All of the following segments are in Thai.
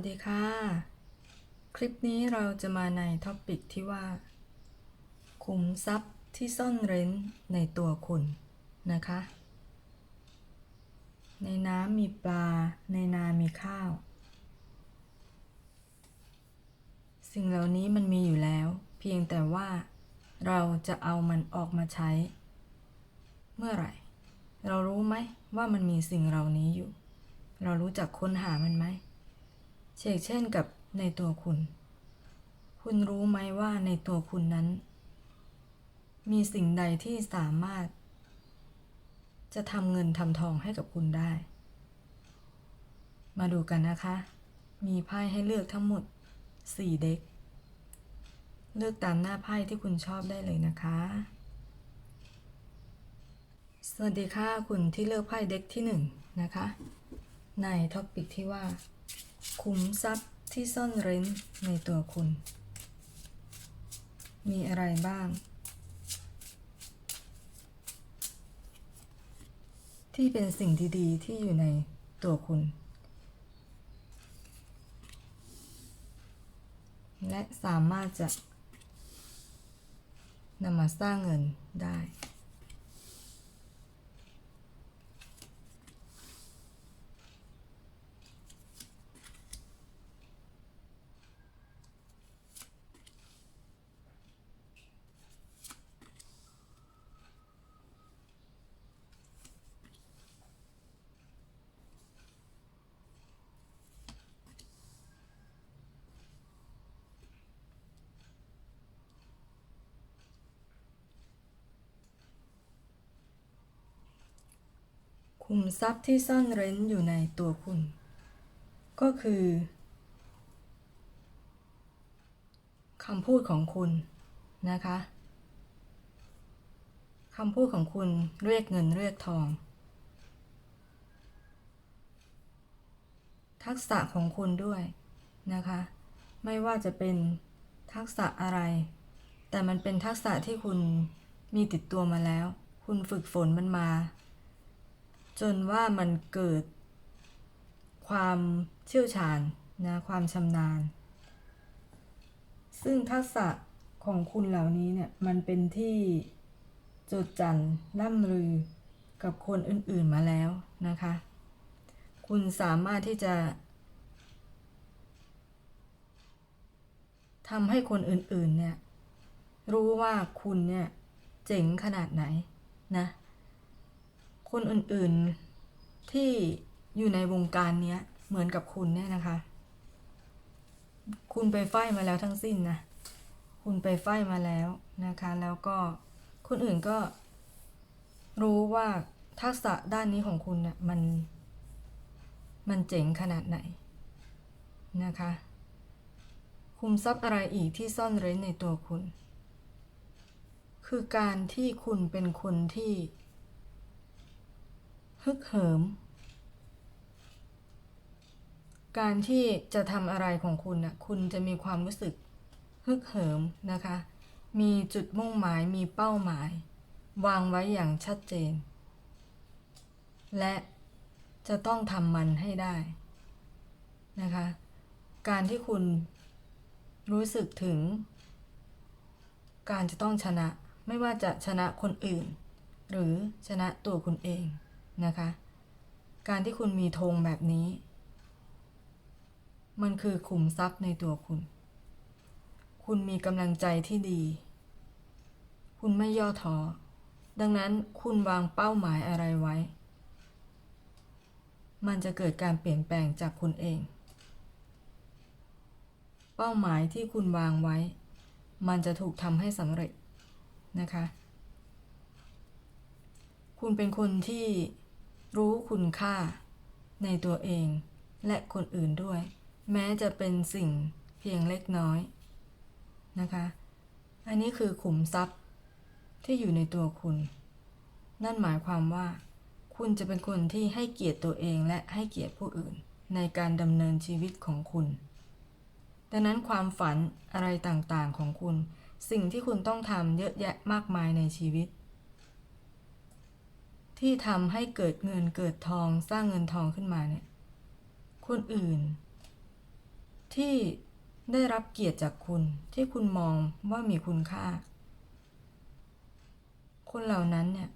สดีค่ะ คลิปนี้เราจะมาในท็อปิกที่ว่า ขุมทรัพย์ที่ซ่อนเร้นในตัวคุณนะคะ ในน้ำมีปลา ในนามีข้าว สิ่งเหล่านี้มันมีอยู่แล้ว เพียงแต่ว่าเราจะเอามันออกมาใช้ เมื่อไหร่ เรารู้ไหมว่ามันมีสิ่งเหล่านี้อยู่ เรารู้จักค้นหามันไหม เช่นเช่นกับในตัวคุณ คุณรู้ไหมว่าในตัวคุณนั้น มีสิ่งใดที่สามารถ จะทำเงินทำทองให้กับคุณได้ มาดูกันนะคะ มีไพ่ให้เลือกทั้งหมด 4 เด็ก เลือกตามหน้าไพ่ที่คุณชอบได้เลยนะคะสวัสดีค่ะ คุณที่เลือกไพ่เด็กที่ 1 นะคะ ในท็อปิกที่ว่า ขุมทรัพย์ที่ซ่อนเร้นในตัวคุณ มีอะไรบ้าง ที่เป็นสิ่งดีๆ ที่อยู่ในตัวคุณ และสามารถจะนำมาสร้างเงินได้ คุมทรัพย์ที่ซ่อนเร้นอยู่ในตัวคุณ ก็คือคำพูดของคุณนะคะคำพูดของคุณเรียกเงินเรียกทอง ทักษะของคุณด้วยนะคะ ไม่ว่าจะเป็นทักษะอะไร แต่มันเป็นทักษะที่คุณมีติดตัวมาแล้ว คุณฝึกฝนมันมา จนว่ามันเกิดความเชี่ยวชาญนะความชำนาญ ซึ่งทักษะของคุณเหล่านี้เนี่ยมันเป็นที่จดจันล่ำลือกับคนอื่นๆมาแล้วนะคะ คุณสามารถที่จะทำให้คนอื่นๆเนี่ยรู้ว่าคุณเนี่ยเจ๋งขนาดไหนนะ คนอื่นๆที่อยู่ในวงการเนี้ยเหมือนกับคุณเนี่ยนะคะ คุณไปไฟมาแล้วทั้งสิ้นนะ คุณไปไฟมาแล้วนะคะ แล้วก็คนอื่นก็รู้ว่าทักษะด้านนี้ของคุณเนี่ยมัน มันเจ๋งขนาดไหนนะคะ คุมทรัพย์อะไรอีกที่ซ่อนเร้นในตัวคุณ คือการที่คุณเป็นคนที่ ฮึกเหิม การที่จะทำอะไรของคุณน่ะคุณจะมีความรู้สึกฮึกเหิมนะคะ มีจุดมุ่งหมายมีเป้าหมาย วางไว้อย่างชัดเจน และจะต้องทำมันให้ได้นะคะ การที่คุณรู้สึกถึง การจะต้องชนะไม่ว่าจะชนะคนอื่น หรือชนะตัวคุณเอง นะคะ การที่คุณมีธงแบบนี้ มันคือขุมทรัพย์ในตัวคุณ คุณมีกำลังใจที่ดี คุณไม่ย่อท้อ ดังนั้นคุณวางเป้าหมายอะไรไว้ มันจะเกิดการเปลี่ยนแปลงจากคุณเอง เป้าหมายที่คุณวางไว้ มันจะถูกทำให้สำเร็จนะคะ คุณเป็นคนที่ รู้คุณค่า ในตัวเองและคนอื่นด้วย แม้จะเป็นสิ่งเพียงเล็กน้อยนะคะ อันนี้คือขุมทรัพย์ที่อยู่ในตัวคุณ นั่นหมายความว่า คุณจะเป็นคนที่ให้เกียรติตัวเองและให้เกียรติผู้อื่น ในการดำเนินชีวิตของคุณ ดังนั้นความฝันอะไรต่างๆของคุณ สิ่งที่คุณต้องทำเยอะแยะมากมายในชีวิต ที่ทำให้เกิดเงินเกิดทองสร้างเงินทองขึ้นมาเนี่ย คนอื่น ที่ได้รับเกียรติจากคุณที่คุณมองว่ามีคุณค่า คนเหล่านั้นเนี่ย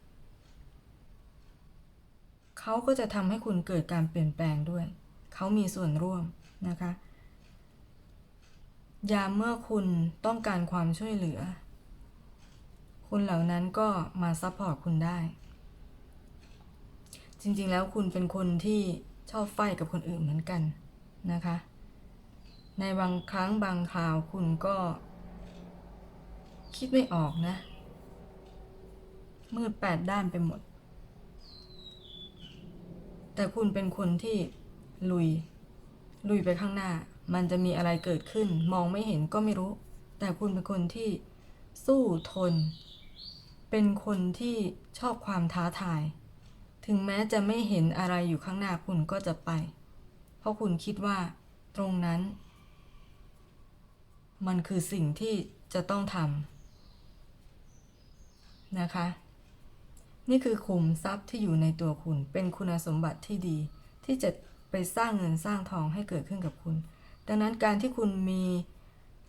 เขาก็จะทำให้คุณเกิดการเปลี่ยนแปลงด้วย เขามีส่วนร่วมนะคะ ยามเมื่อคุณต้องการความช่วยเหลือ คุณเหล่านั้นก็มาซัพพอร์ตคุณได้ จริงๆ แล้วคุณเป็นคนที่ชอบไฟกับคนอื่นเหมือนกันนะคะ ในบางครั้งบางคราวคุณก็ คิดไม่ออกนะ มืดแปดด้านไปหมด แต่คุณเป็นคนที่ลุย ลุยไปข้างหน้า มันจะมีอะไรเกิดขึ้น มองไม่เห็นก็ไม่รู้ แต่คุณเป็นคนที่สู้ทน เป็นคนที่ชอบความท้าทาย ถึงแม้จะไม่เห็นอะไรอยู่ข้างหน้าคุณก็จะไป เพราะคุณคิดว่า ตรงนั้น มันคือสิ่งที่จะต้องทำนะคะ นี่คือขุมทรัพย์ที่อยู่ในตัวคุณ เป็นคุณสมบัติที่ดี ที่จะไปสร้างเงินสร้างทองให้เกิดขึ้นกับคุณ ดังนั้นการที่คุณมี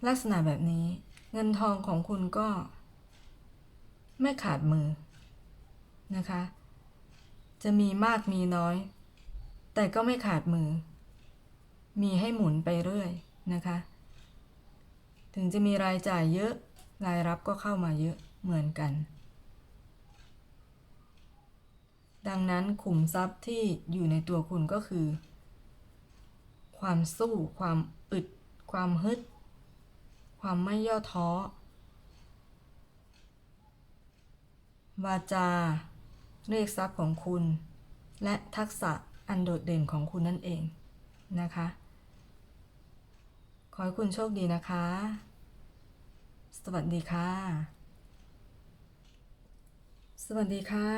ลักษณะแบบนี้ เงินทองของคุณก็ ไม่ขาดมือนะคะ จะมีมากมีน้อย แต่ก็ไม่ขาดมือ มีให้หมุนไปเรื่อยนะคะ ถึงจะมีรายจ่ายเยอะ รายรับก็เข้ามาเยอะเหมือนกัน ดังนั้นขุมทรัพย์ที่อยู่ในตัวคุณก็คือ ความสู้ ความอึด ความฮึด ความไม่ย่อท้อวาจา เรียกทรัพย์ของคุณ และทักษะอันโดดเด่นของคุณนั่นเองนะคะ ขอให้คุณโชคดีนะคะ สวัสดีค่ะ สวัสดีค่ะ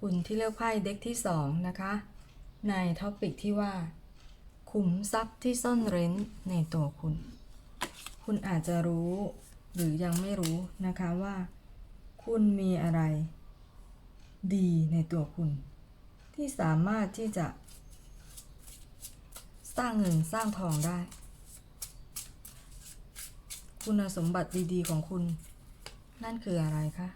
คุณที่เลือกไพ่เด็กที่สองนะคะ ในท็อปิกที่ว่า ขุมทรัพย์ที่ซ่อนเร้นในตัวคุณ คุณอาจจะรู้หรือยังไม่รู้นะคะว่า คุณมีอะไร ดีในตัวคุณ ที่สามารถที่จะ สร้างเงินสร้างทองได้ คุณสมบัติดีๆของคุณ นั่นคืออะไรคะ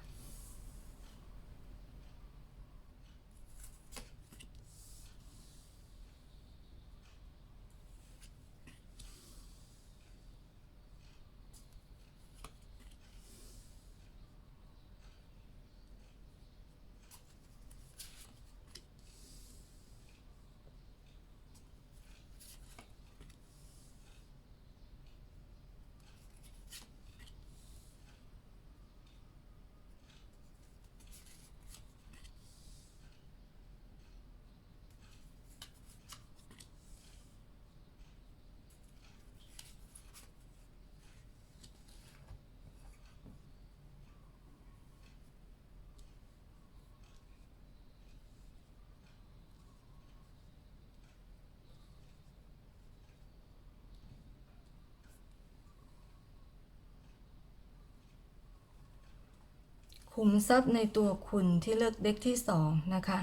ขุมทรัพย์ในตัวคุณที่เลือกเด็กที่สองนะคะ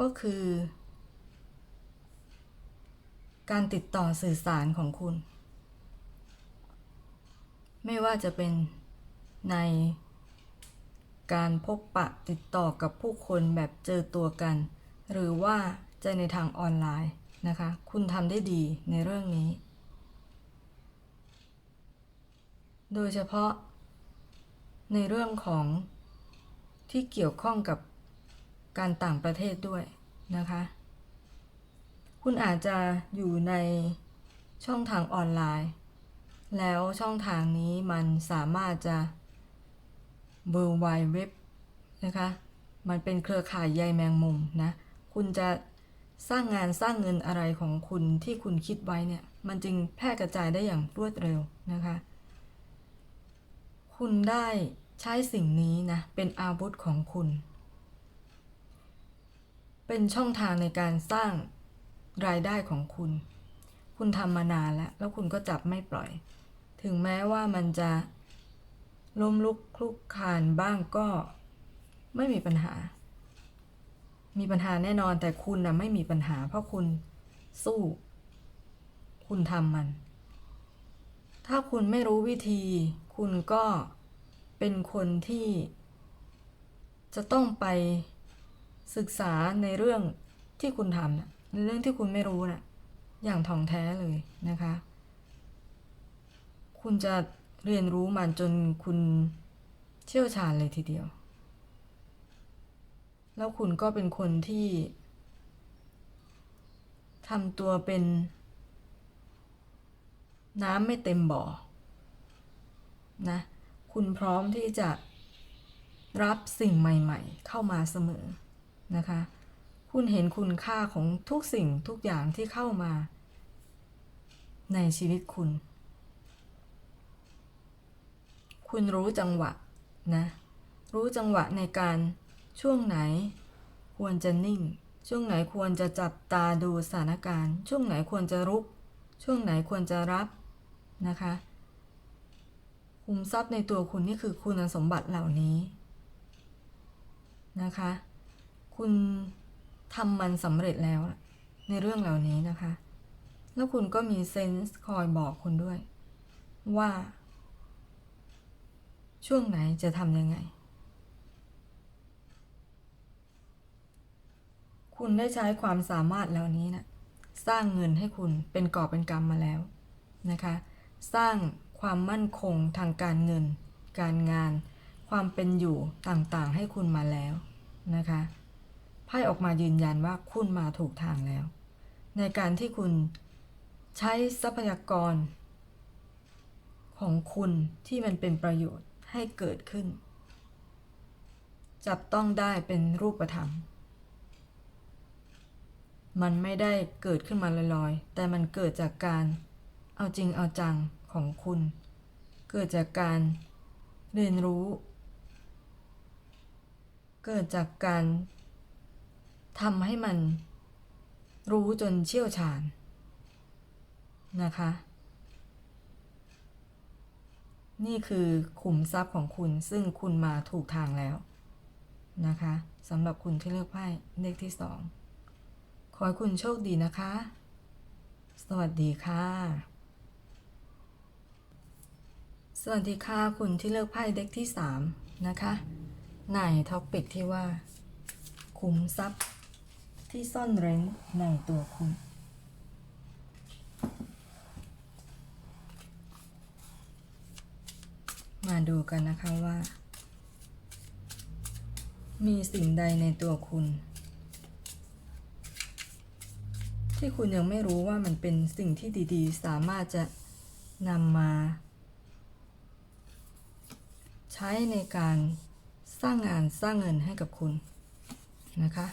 ก็คือ การติดต่อสื่อสารของคุณ ไม่ว่าจะเป็นในการพบปะติดต่อกับผู้คนแบบเจอตัวกัน หรือว่าจะในทางออนไลน์นะคะ คุณทำได้ดีในเรื่องนี้ โดยเฉพาะ ในเรื่องของที่เกี่ยวข้องกับการต่างประเทศด้วยนะคะ คุณอาจจะอยู่ในช่องทางออนไลน์ แล้วช่องทางนี้มันสามารถจะ World Wide Web นะคะ มันเป็นเครือข่ายใยแมงมุมนะ คุณจะสร้างงานสร้างเงินอะไรของคุณที่คุณคิดไว้เนี่ย มันจึงแพร่กระจายได้อย่างรวดเร็วนะคะ คุณได้ ใช้สิ่งนี้นะ เป็นอาวุธของคุณ เป็นช่องทางในการสร้างรายได้ของคุณ คุณทำมานานแล้ว แล้วคุณก็จับไม่ปล่อย ถึงแม้ว่ามันจะล้มลุกคลุกคานบ้างก็ไม่มีปัญหา มีปัญหาแน่นอนแต่คุณนะไม่มีปัญหา เพราะคุณสู้ คุณทำมัน ถ้าคุณไม่รู้วิธี คุณก็ เป็นคนที่ จะต้องไปศึกษาในเรื่องที่คุณทำนะในเรื่องที่คุณไม่รู้น่ะอย่างถ่องแท้เลยนะคะ คุณจะเรียนรู้มันจนคุณเชี่ยวชาญเลยทีเดียว แล้วคุณก็เป็นคนที่ทำตัวเป็น น้ำไม่เต็มบ่อ นะ คุณพร้อมที่จะรับสิ่งใหม่ ๆ เข้ามาเสมอนะคะ คุณเห็นคุณค่าของทุกสิ่งทุกอย่างที่เข้ามา ในชีวิตคุณ คุณรู้จังหวะนะ รู้จังหวะในการช่วงไหน ควรจะนิ่ง ช่วงไหนควรจะจับตาดูสถานการณ์ ช่วงไหนควรจะรุก ช่วงไหนควรจะรับนะคะ คุมทรัพย์ในตัวคุณนี่คือคุณสมบัติเหล่านี้นะคะ คุณทำมันสำเร็จแล้วในเรื่องเหล่านี้นะคะ แล้วคุณก็มีเซนส์คอยบอกคุณด้วย ว่า ช่วงไหนจะทำยังไง คุณได้ใช้ความสามารถเหล่านี้นะสร้างเงินให้คุณเป็นกอบเป็นกำมาแล้วนะคะ สร้าง ความมั่นคงทางการเงิน การงาน ความเป็นอยู่ต่างๆ ให้คุณมาแล้วนะคะไพ่ออกมายืนยันว่าคุณมาถูกทางแล้ว ในการที่คุณใช้ทรัพยากร ของคุณที่มันเป็นประโยชน์ให้เกิดขึ้น จับต้องได้เป็นรูปธรรม มันไม่ได้เกิดขึ้นมาลอยๆ แต่มันเกิดจากการเอาจริงเอาจัง ของคุณ เกิดจากการเรียนรู้ เกิดจากการทำให้มันรู้จนเชี่ยวชาญนะคะ นี่คือขุมทรัพย์ของคุณซึ่งคุณมาถูกทางแล้วนะคะสำหรับคุณที่เลือกไพ่เลขที่สองขอให้คุณโชคดีนะคะ สวัสดีค่ะ สวัสดีค่ะคุณที่เลือกไพ่เด็กที่สามนะคะ ในท็อปิกที่ว่าขุมทรัพย์ที่ซ่อนเร้นในตัวคุณ มาดูกันนะคะว่า มีสิ่งใดในตัวคุณ ที่คุณยังไม่รู้ว่ามันเป็นสิ่งที่ดีๆ สามารถจะนำมา ช้ในการสร้างงานสร้างเงินให้กับคุณนะคะ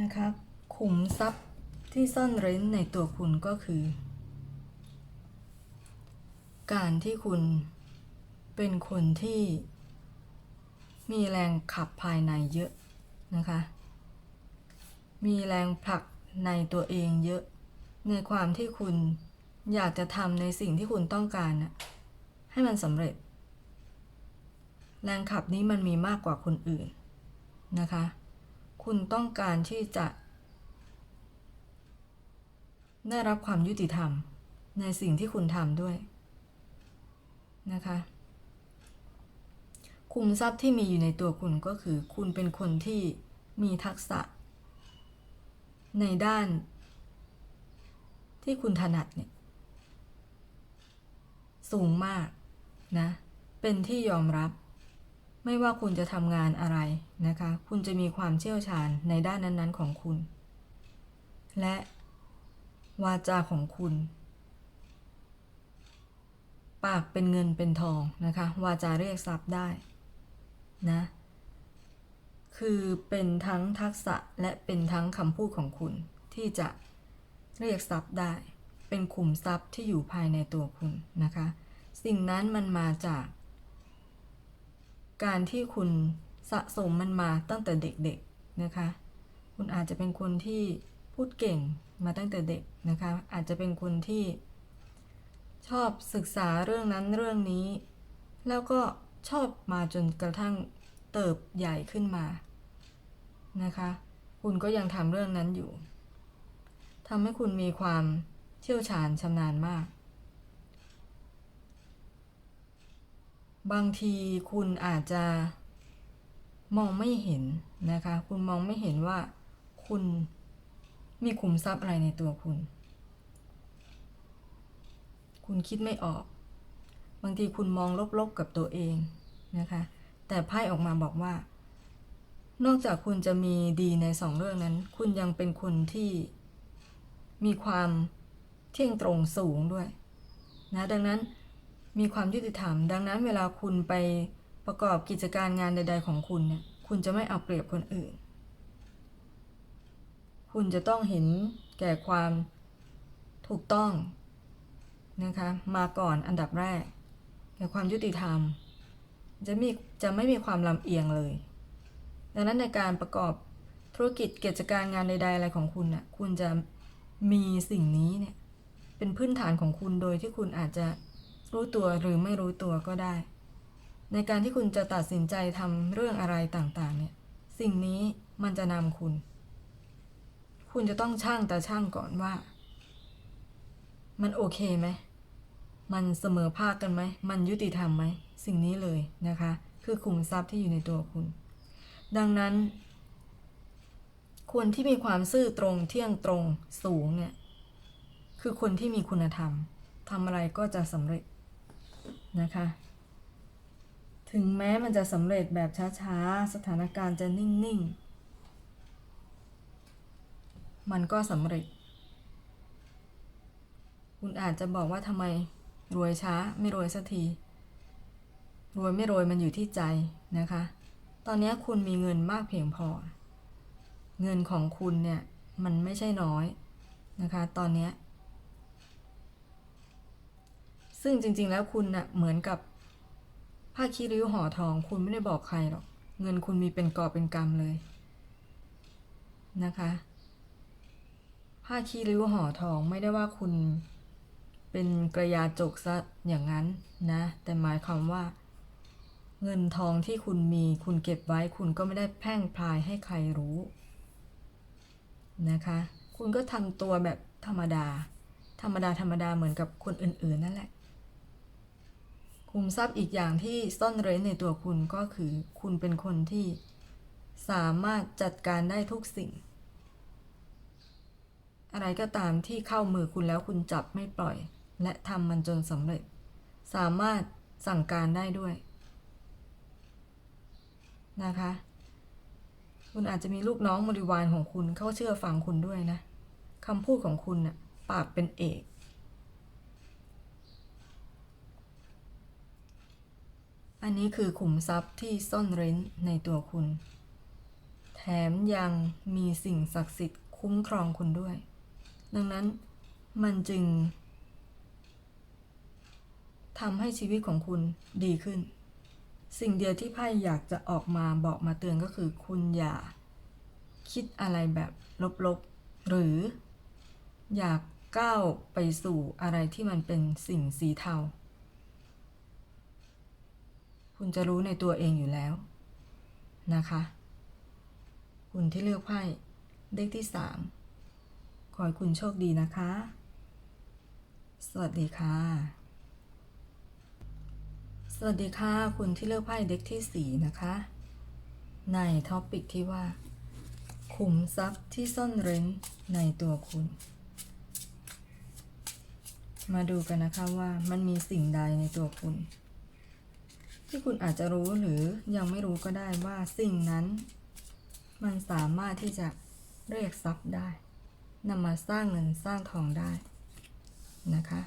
นะคะขุมทรัพย์ที่ซ่อนเร้นในตัวคุณก็คือ การที่คุณเป็นคนที่มีแรงขับภายในเยอะนะคะ มีแรงผลักในตัวเองเยอะ ในความที่คุณอยากจะทำในสิ่งที่คุณต้องการน่ะให้มันสำเร็จ แรงขับนี้มันมีมากกว่าคนอื่นนะคะ คุณต้องการที่จะ ได้รับความยุติธรรมในสิ่งที่คุณทำด้วยนะคะคุมทรัพย์ที่มีอยู่ในตัวคุณก็คือ คุณเป็นคนที่มีทักษะ ในด้าน ที่คุณถนัดเนี่ยสูงมากนะ เป็นที่ยอมรับ ไม่ว่าคุณจะทำงานอะไรนะคะ คุณจะมีความเชี่ยวชาญในด้านนั้นๆของคุณ และวาจาของคุณ ปากเป็นเงินเป็นทองนะคะ วาจาเรียกทรัพย์ได้นะ คือเป็นทั้งทักษะและเป็นทั้งคำพูดของคุณที่จะเรียกทรัพย์ได้ เป็นขุมทรัพย์ที่อยู่ภายในตัวคุณนะคะ สิ่งนั้นมันมาจาก การที่คุณสะสมมันมาตั้งแต่เด็กๆนะคะ คุณอาจจะเป็นคนที่พูดเก่งมาตั้งแต่เด็กนะคะ อาจจะเป็นคนที่ชอบศึกษาเรื่องนั้นเรื่องนี้ แล้วก็ชอบมาจนกระทั่งเติบใหญ่ขึ้นมานะคะ คุณก็ยังทำเรื่องนั้นอยู่ทำให้คุณมีความเชี่ยวชาญชำนาญมาก บางทีคุณอาจจะมองไม่เห็นนะคะ คุณมองไม่เห็นว่าคุณมีขุมทรัพย์อะไรในตัวคุณ คุณคิดไม่ออก บางทีคุณมองลบๆกับตัวเองนะคะ แต่ไพ่ออกมาบอกว่า นอกจากคุณจะมีดีในสองเรื่องนั้น คุณยังเป็นคนที่มีความเที่ยงตรงสูงด้วยนะ ดังนั้น มีความยุติธรรม ดังนั้นเวลาคุณไปประกอบกิจการงานใด ๆ ของคุณเนี่ยคุณจะไม่เอาเปรียบคนอื่น คุณจะต้องเห็นแก่ความถูกต้องนะคะมาก่อนอันดับแรกแก่ความยุติธรรม จะมีจะไม่มีความลำเอียงเลย ดังนั้นในการประกอบธุรกิจกิจการงานใด ๆ อะไรของคุณน่ะคุณจะมีสิ่งนี้เนี่ยเป็นพื้นฐานของคุณโดยที่คุณอาจจะ รู้ตัวหรือไม่รู้ตัวก็ได้ ในการที่คุณจะตัดสินใจทำเรื่องอะไรต่างๆ เนี่ย สิ่งนี้มันจะนำคุณ คุณจะต้องช่างแต่ช่างก่อนว่า มันโอเคไหม มันเสมอภาคกันไหม มันยุติธรรมไหม สิ่งนี้เลยนะคะ คือขุมทรัพย์ที่อยู่ในตัวคุณ ดังนั้นคนที่มีความซื่อตรงเที่ยงตรงสูงเนี่ย คือคนที่มีคุณธรรมทำอะไรก็จะสำเร็จ นะคะ ถึงแม้มันจะสำเร็จแบบช้าๆ สถานการณ์จะนิ่งๆ มันก็สำเร็จ คุณอาจจะบอกว่าทำไมรวยช้าไม่รวยสักทีรวยไม่รวยมันอยู่ที่ใจนะคะ ตอนนี้คุณมีเงินมากเพียงพอ เงินของคุณเนี่ย มันไม่ใช่น้อยนะคะ ตอนนี้ ซึ่งจริง ๆ แล้วคุณน่ะเหมือนกับผ้าคีริ้วห่อทอง คุณไม่ได้บอกใครหรอก เงินคุณมีเป็นกอบเป็นกำเลยนะคะผ้าคีริ้วห่อทองไม่ได้ว่าคุณเป็นกระยาจกซะอย่างนั้นนะ แต่หมายความว่า เงินทองที่คุณมีคุณเก็บไว้คุณก็ไม่ได้แพร่งพรายให้ใครรู้นะคะ คุณก็ทำตัวแบบธรรมดา ธรรมดาธรรมดาเหมือนกับคนอื่น ๆ นั่นแหละ คุมทรัพย์อีกอย่างที่ซ่อนเร้นในตัวคุณก็คือ คุณเป็นคนที่สามารถจัดการได้ทุกสิ่ง อะไรก็ตามที่เข้ามือคุณแล้วคุณจับไม่ปล่อย และทำมันจนสำเร็จ สามารถสั่งการได้ด้วยนะคะ คุณอาจจะมีลูกน้องบริวารของคุณเขาเชื่อฟังคุณด้วยนะคำพูดของคุณน่ะปากเป็นเอก อันนี้คือขุมทรัพย์ที่ซ่อนเร้นในตัวคุณ แถมยังมีสิ่งศักดิ์สิทธิ์คุ้มครองคุณด้วย ดังนั้นมันจึงทำให้ชีวิตของคุณดีขึ้น สิ่งเดียวที่ไพ่อยากจะออกมาบอกมาเตือนก็คือคุณอย่า คิดอะไรแบบลบๆ หรือ อยากก้าวไปสู่อะไรที่มันเป็นสิ่งสีเทา คุณจะรู้ในตัวเองอยู่แล้วนะคะ คุณที่เลือกไพ่เลขที่สามขอให้คุณโชคดีนะคะ สวัสดีค่ะ สวัสดีค่ะ คุณที่เลือกไพ่เด็กที่4นะคะ ในท็อปิกที่ว่า ขุมทรัพย์ที่ซ่อนเร้นในตัวคุณ มาดูกันนะคะว่ามันมีสิ่งใดในตัวคุณ ที่คุณอาจจะรู้หรือยังไม่รู้ก็ได้ว่าสิ่งนั้น มันสามารถที่จะเรียกทรัพย์ได้นำมาสร้างเงินสร้างทองได้นะคะ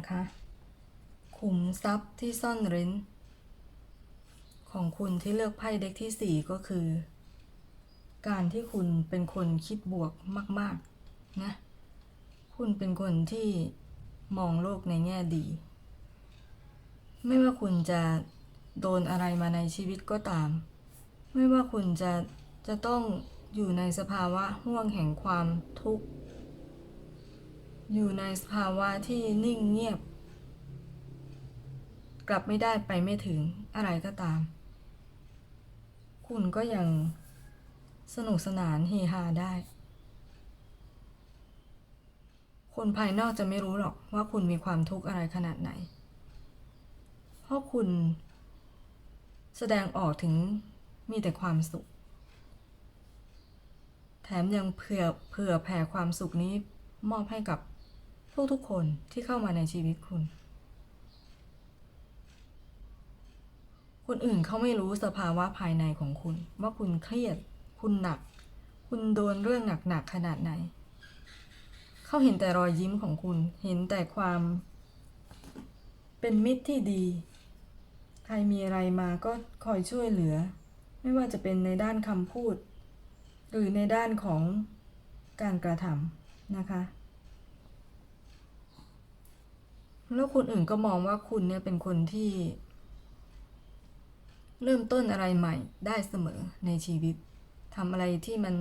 นะคะ ขุมทรัพย์ที่ซ่อนเร้น ของคุณที่เลือกไพ่เด็กที่ 4 ก็คือ การที่คุณเป็นคนคิดบวกมาก ๆ นะ คุณเป็นคนที่มองโลกในแง่ดี ไม่ว่าคุณจะโดนอะไรมาในชีวิตก็ตาม ไม่ว่าคุณจะจะต้องอยู่ในสภาวะห่วงแห่งความทุกข์ อยู่ในสภาวะที่นิ่งเงียบ กลับไม่ได้ไปไม่ถึงอะไรก็ตาม คุณก็ยังสนุกสนานเฮฮาได้ คนภายนอกจะไม่รู้หรอกว่าคุณมีความทุกข์อะไรขนาดไหน เพราะคุณแสดงออกถึงมีแต่ความสุข แถมยังเผื่อเผื่อแผ่ความสุขนี้มอบให้กับ ทุกๆคนที่เข้ามาในชีวิตคุณ คนอื่นเขาไม่รู้สภาวะภายในของคุณ ว่าคุณเครียด คุณหนัก คุณโดนเรื่องหนักๆขนาดไหน เขาเห็นแต่รอยยิ้มของคุณ เห็นแต่ความ เป็นมิตรที่ดี ใครมีอะไรมาก็คอยช่วยเหลือ ไม่ว่าจะเป็นในด้านคำพูด หรือในด้านของการกระทำนะคะ แล้วคนอื่นก็มองว่าคุณเนี่ยเป็นคนที่ เริ่มต้นอะไรใหม่ได้เสมอในชีวิตทำอะไรที่มัน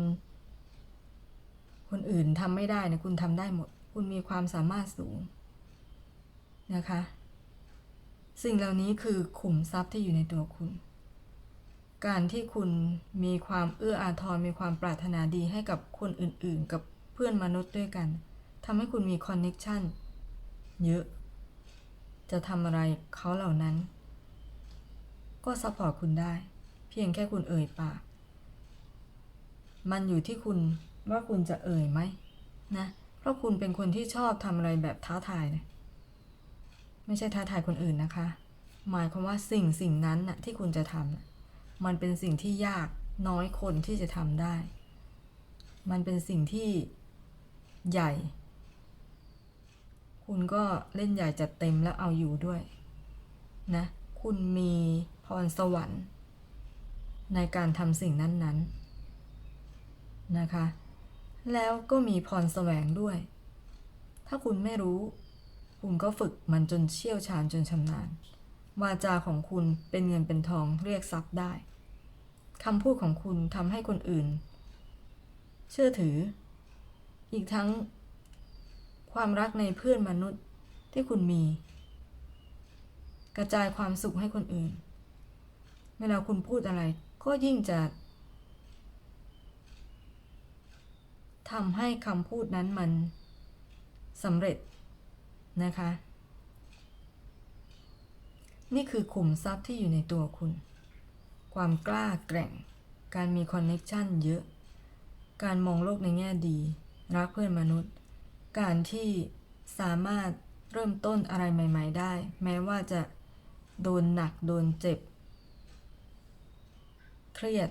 คนอื่นทำไม่ได้เนี่ยคุณทำได้หมด คุณมีความสามารถสูงนะคะ สิ่งเหล่านี้คือขุมทรัพย์ที่อยู่ในตัวคุณ การที่คุณมีความเอื้ออาทรมีความปรารถนาดีให้กับคนอื่นๆ กับเพื่อนมนุษย์ด้วยกันทำให้คุณมีคอนเน็กชันเยอะ จะทำอะไรเขาเหล่านั้น ก็ซัพพอร์ตคุณได้ เพียงแค่คุณเอ่ยปาก มันอยู่ที่คุณว่าคุณจะเอ่ยไหมนะ เพราะคุณเป็นคนที่ชอบทำอะไรแบบท้าทายนะไม่ใช่ท้าทายคนอื่นนะคะ หมายความว่าสิ่งสิ่งนั้นน่ะที่คุณจะทำน่ะมันเป็นสิ่งที่ยากน้อยคนที่จะทำได้ มันเป็นสิ่งที่ใหญ่ คุณก็เล่นใหญ่จัดเต็มแล้วเอาอยู่ด้วยนะคุณมีพรสวรรค์ ในการทำสิ่งนั้นๆนนะคะ แล้วก็มีพรแสวงด้วย ถ้าคุณไม่รู้ คุณก็ฝึกมันจนเชี่ยวชาญจนชำนาญ วาจาของคุณเป็นเงินเป็นทองเรียกทรัพย์ได้คำพูดของคุณทำให้คนอื่น เชื่อถือ อีกทั้ง ความรักในเพื่อนมนุษย์ที่คุณมี กระจายความสุขให้คนอื่น เวลาคุณพูดอะไร ก็ยิ่งจะทำให้คำพูดนั้นมันสำเร็จนะคะ นี่คือขุมทรัพย์ที่อยู่ในตัวคุณ ความกล้าแกร่ง การมีคอนเน็ชันเยอะ การมองโลกในแง่ดี รักเพื่อนมนุษย์ การที่สามารถเริ่มต้นอะไรใหม่ ๆ ได้ แม้ว่าจะโดนหนักโดนเจ็บ เครียด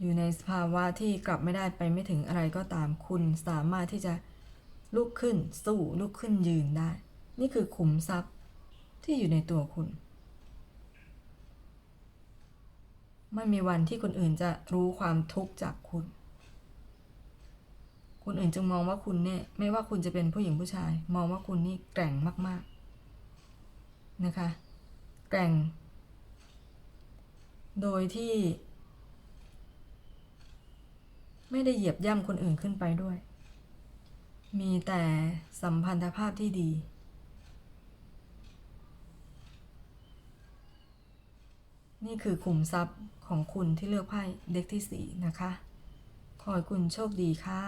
อยู่ในสภาวะที่กลับไม่ได้ไปไม่ถึงอะไรก็ตามคุณสามารถที่จะลุกขึ้นสู้ลุกขึ้นยืนได้ นี่คือขุมทรัพย์ที่อยู่ในตัวคุณ ไม่มีวันที่คนอื่นจะรู้ความทุกข์จากคุณ คนอื่นจึงมองว่าคุณเนี่ยไม่ว่าคุณจะเป็นผู้หญิงผู้ชาย มองว่าคุณนี่แกร่งมาก ๆ นะคะ แกร่ง โดยที่ ไม่ได้เหยียบย่ำคนอื่นขึ้นไปด้วย มีแต่สัมพันธภาพที่ดี นี่คือขุมทรัพย์ของคุณที่เลือกไพ่เด็กที่สี่นะคะ ขอให้คุณโชคดีค่ะ